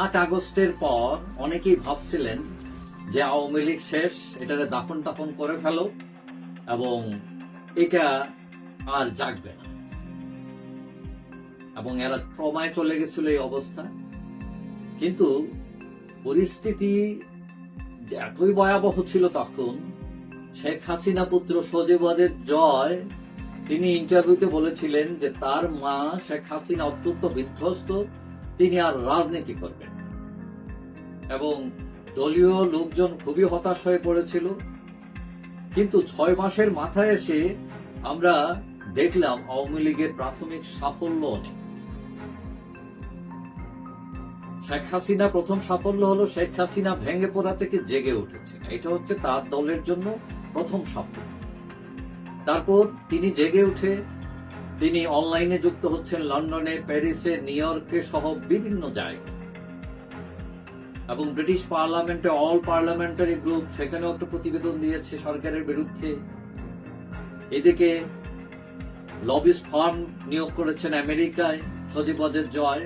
পাঁচ আগস্টের পর অনেকেই ভাবছিলেন যে আওয়ামী লীগ শেষ, এটারে দাফন টাফন করে ফেলো এবং এটা আর জাগবে না এবং এরা ট্রমায় চলে গেছিল এই অবস্থা কিন্তু পরিস্থিতি যে এতই ভয়াবহ ছিল তখন, শেখ হাসিনা পুত্র সজীবাদের জয়, তিনি ইন্টারভিউতে বলেছিলেন যে তার মা শেখ হাসিনা অত্যন্ত বিধ্বস্ত, তিনি আর রাজনীতি করবেন। এবং দলীয় লোকজন খুবই হতাশ হয়ে পড়েছিল। কিন্তু ছয় মাসের মাথায় এসে আমরা দেখলাম আওয়ামী লীগের প্রাথমিক সাফল্য অনেক। শেখ হাসিনা প্রথম সাফল্য হলো শেখ হাসিনা ভেঙে পড়া থেকে জেগে উঠেছে। এটা হচ্ছে তার দলের জন্য প্রথম সাফল্য। তারপর তিনি জেগে উঠে তিনি অনলাইনে যুক্ত হচ্ছেন লন্ডনে, প্যারিসে, নিউ ইয়র্কে সহ বিভিন্ন জায়গায়। এবং ব্রিটিশ পার্লামেন্টে, অল পার্লামেন্টারি গ্রুপ সেখানেও একটা প্রতিবেদন দিয়েছে সরকারের বিরুদ্ধে। এদিকে লবিস ফার্ম নিয়োগ করেছেন আমেরিকায় সজীবজের জয়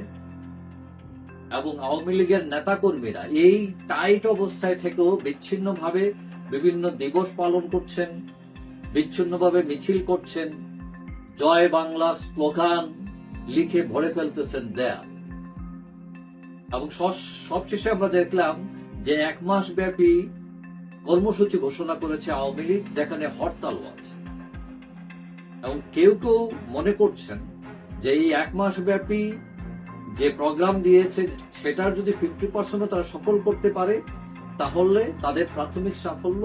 এবং আওয়ামী লীগের নেতাকর্মীরা এই টাইট অবস্থায় থেকেও বিচ্ছিন্নভাবে বিভিন্ন দিবস পালন করছেন, বিচ্ছিন্নভাবে মিছিল করছেন, জয় বাংলা স্লোগান লিখে ভরে ফেলতেছেন দেয়াল। এবং সবশেষে আমরা দেখলাম যে এক মাস ব্যাপী কর্মসূচি ঘোষণা করেছে আওয়ামী লীগ, যেখানে হরতালও আছে এবং কেউ কেউ মনে করছেন যে এই এক মাস ব্যাপী যে প্রোগ্রাম দিয়েছে, সেটার যদি ফিফটি পার্সেন্টও তারা সফল করতে পারে, তাহলে তাদের প্রাথমিক সাফল্য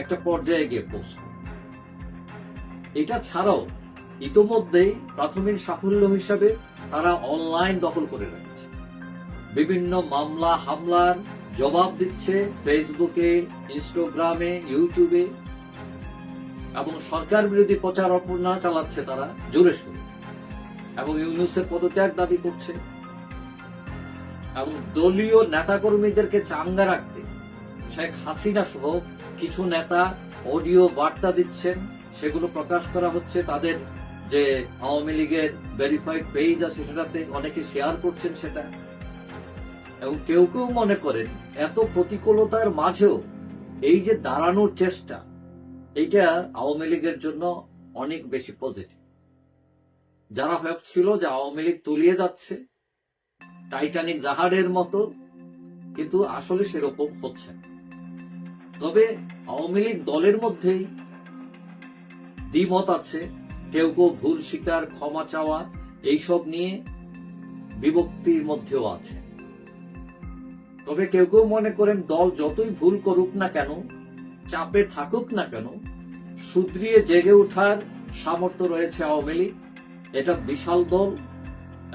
একটা পর্যায়ে গিয়ে পৌঁছবে। এটা ছাড়াও ইতোমধ্যেই প্রাথমিক সাফল্য হিসাবে তারা অনলাইন দখল করে রেখেছে। বিভিন্ন মামলা, হামলার জবাব দিচ্ছে ফেসবুকে, ইনস্টাগ্রামে, ইউটিউবে। এবং সরকার বিরোধী প্রচারণা চালাচ্ছে তারা, জোরে সোরে। এবং ইউনুসের পদত্যাগ দাবি করছে। এবং দলীয় নেতাকর্মীদেরকে চাঙ্গা রাখতে শেখ হাসিনা সহ কিছু নেতা অডিও বার্তা দিচ্ছেন। সেগুলো প্রকাশ করা হচ্ছে। তাদের যে আওয়ামী লীগের ভেরিফাইড পেজ আছে সেটাতে অনেকে শেয়ার করছেন সেটা। এবং কেউ কেউ মনে করেন এত প্রতিকূলতার মাঝেও এই যে দাঁড়ানোর চেষ্টা, এইটা আওয়ামী লীগের জন্য অনেক বেশি পজিটিভ যারা ভাবছিল যে আওয়ামী লীগ তলিয়ে যাচ্ছে টাইটানিক জাহাজের মতো, কিন্তু আসলে সেরকম হচ্ছে। তবে আওয়ামী লীগ দলের মধ্যেই দ্বিমত আছে, কেউ কেউ ভুল স্বীকার, ক্ষমা চাওয়া, এইসব নিয়ে বিভক্তির মধ্যেও আছে তবে কেউ কেউ মনে করেন দল যতই ভুল করুক না কেন, চাপে থাকুক না কেন সুদ্রিয়ে জেগে ওঠার সামর্থ্য রয়েছে আওয়ামী লীগ। এটা বিশাল দল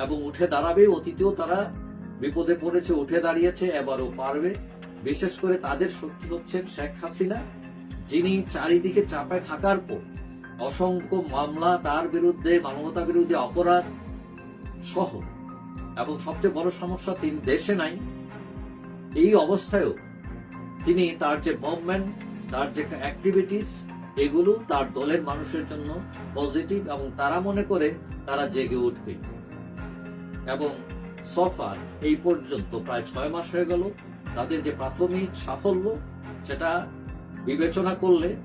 এবং উঠে দাঁড়াবে, অতীতেও তারা বিপদে পড়েছে, উঠে দাঁড়িয়েছে, এবারও পারবে। বিশেষ করে তাদের শক্তি হচ্ছেন শেখ হাসিনা, যিনি চারিদিকে চাপে থাকার পর অসংখ্য মামলা, তার বিরুদ্ধে মানবতা বিরোধী অপরাধ সহ। এবং সবচেয়ে বড় সমস্যা, তিনি দেশে নাই এই অবস্থায়ও তিনি তার যে মুভমেন্ট তার যে অ্যাক্টিভিটিস এগুলো তার দলের মানুষের জন্য পজিটিভ এবং তারা মনে করে তারা জেগে উঠবে। এবং সফার এই পর্যন্ত প্রায় ছয় মাস হয়ে গেল, তাদের যে প্রাথমিক সাফল্য সেটা বিবেচনা করলে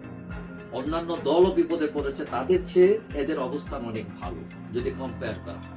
অন্যান্য দলও বিপদে পড়েছে, তাদের চেয়ে এদের অবস্থান অনেক ভালো, যদি কম্পেয়ার করা হয়।